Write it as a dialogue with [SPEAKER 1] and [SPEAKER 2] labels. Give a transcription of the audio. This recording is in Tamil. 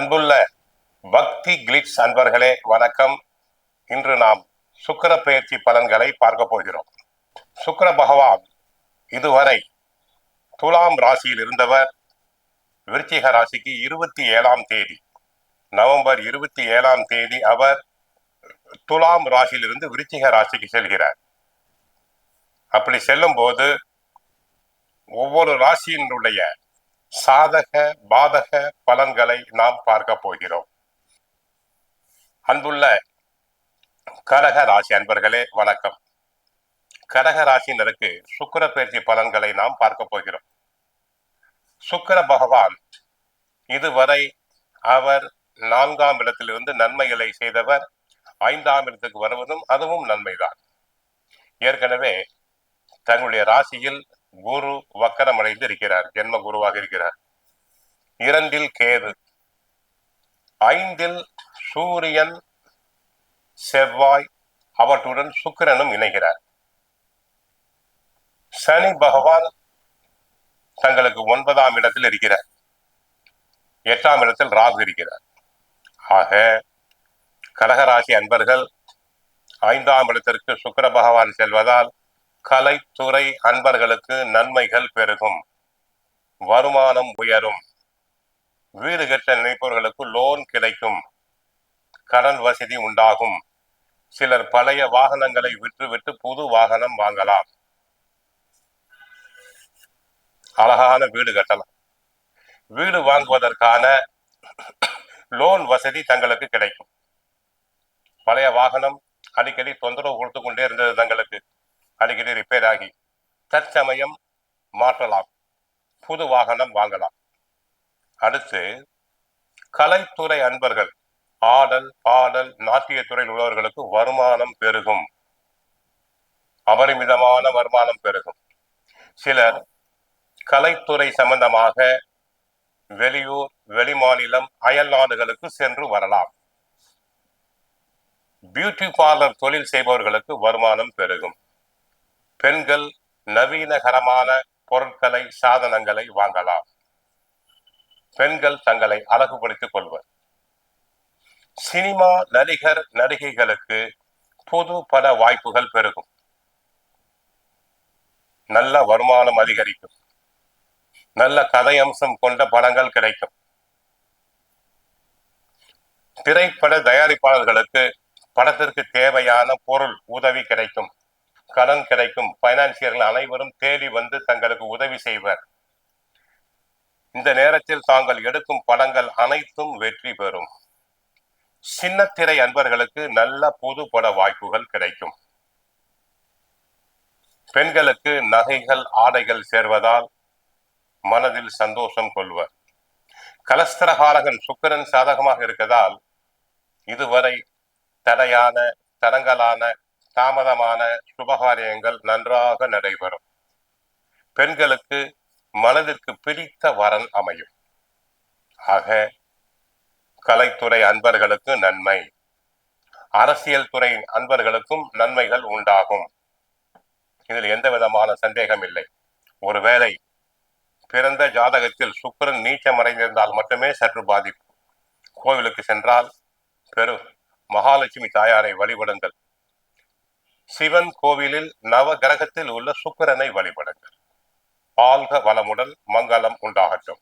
[SPEAKER 1] அன்புள்ள பக்தி கிளிட்ஸ் அன்பர்களே வணக்கம். இன்று நாம் சுக்கர பெயர்ச்சி பலன்களை பார்க்க போகிறோம். சுக்கிர பகவான் இதுவரை துலாம் ராசியில் இருந்தவர். விருச்சிக ராசிக்கு இருபத்தி ஏழாம் தேதி நவம்பர் இருபத்தி ஏழாம் தேதி அவர் துலாம் ராசியிலிருந்து விருச்சிக ராசிக்கு செல்கிறார். அப்படி செல்லும் போது ஒவ்வொரு ராசியினுடைய சாதக பாதக பலன்களை நாம் பார்க்க போகிறோம். அன்புள்ள கரக ராசி அன்பர்களே வணக்கம். கரக ராசியினருக்கு சுக்கிர பயிற்சி பலன்களை நாம் பார்க்க போகிறோம். சுக்கிர பகவான் இதுவரை அவர் நான்காம் இடத்திலிருந்து நன்மைகளை செய்தவர் ஐந்தாம் இடத்துக்கு வருவதும் அதுவும் நன்மைதான். ஏற்கனவே தங்களுடைய ராசியில் குரு வக்கரமடைந்து இருக்கிறார் ஜென்ம குருவாக இருக்கிறார். இரண்டில் கேது. ஐந்தில் சூரியன் செவ்வாய் அவற்றுடன் சுக்கிரனும் இணைகிறார். சனி பகவான் தங்களுக்கு ஒன்பதாம் இடத்தில் இருக்கிறார். எட்டாம் இடத்தில் ராகு இருக்கிறார். ஆக கடகராசி அன்பர்கள் ஐந்தாம் இடத்திற்கு சுக்கிர பகவான் செல்வதால் கலைத்துறை அன்பர்களுக்கு நன்மைகள் பெருகும். வருமானம் உயரும். வீடு கட்ட நினைப்பவர்களுக்கு லோன் கிடைக்கும். கடன் வசதி உண்டாகும். சிலர் பழைய வாகனங்களை விற்றுவிட்டு புது வாகனம் வாங்கலாம். அழகான வீடு கட்டலாம். வீடு வாங்குவதற்கான லோன் வசதி தங்களுக்கு கிடைக்கும். பழைய வாகனம் அடிக்கடி தொந்தரவு கொடுத்து கொண்டே இருந்தது தங்களுக்கு. அடிக்கடி ரிப்பேர் ஆகி தற்சமயம் மாற்றலாம். புது வாகனம் வாங்கலாம். அடுத்து கலைத்துறை அன்பர்கள் ஆடல் பாடல் நாட்டியத்துறையில் உள்ளவர்களுக்கு வருமானம் பெருகும். அபரிமிதமான வருமானம் பெருகும். சிலர் கலைத்துறை சம்பந்தமாக வெளியூர் வெளிமாநிலம் அயல் நாடுகளுக்கு சென்று வரலாம். பியூட்டி பார்லர் தொழில் செய்பவர்களுக்கு வருமானம் பெருகும். பெண்கள் நவீனகரமான பொருட்களை சாதனங்களை வாங்கலாம். பெண்கள் தங்களை அழகுபடுத்திக் கொள்வர். சினிமா நடிகர் நடிகைகளுக்கு புது பட வாய்ப்புகள் பெருகும். நல்ல வருமானம் அதிகரிக்கும். நல்ல கதை அம்சம் கொண்ட படங்கள் கிடைக்கும். திரைப்பட தயாரிப்பாளர்களுக்கு படத்திற்கு தேவையான பொருள் உதவி கிடைக்கும். கடன் கிடைக்கும். பைனான்சியர்கள் அனைவரும் தேடி வந்து தங்களுக்கு உதவி செய்வர். இந்த நேரத்தில் தாங்கள் எடுக்கும் படங்கள் அனைத்தும் வெற்றி பெறும். சின்னத்திரை அன்பர்களுக்கு நல்ல புது பட வாய்ப்புகள் கிடைக்கும். பெண்களுக்கு நகைகள் ஆடைகள் சேர்வதால் மனதில் சந்தோஷம் கொள்வர். கலஸ்தரகாரகன் சுக்கரன் சாதகமாக இருக்கதால் இதுவரை தடையான தடங்கலான தாமதமான சுபகாரியங்கள் நன்றாக நடைபெறும். பெண்களுக்கு மனதிற்கு பிடித்த வரன் அமையும். ஆக கலைத்துறை அன்பர்களுக்கு நன்மை. அரசியல் துறை அன்பர்களுக்கும் நன்மைகள் உண்டாகும். இதில் எந்த விதமான சந்தேகம் இல்லை. ஒருவேளை பிறந்த ஜாதகத்தில் சுக்கரன் நீச்சமடைந்திருந்தால் மட்டுமே சற்று பாதிப்பு. கோவிலுக்கு சென்றால் பெரு மகாலட்சுமி தாயாரை வழிபடுங்கள். சிவன் கோவிலில் நவ கிரகத்தில் உள்ள சுக்கிரனை வழிபடுங்கள். ஆழ்க வளமுடன் மங்களம் உண்டாகட்டும்.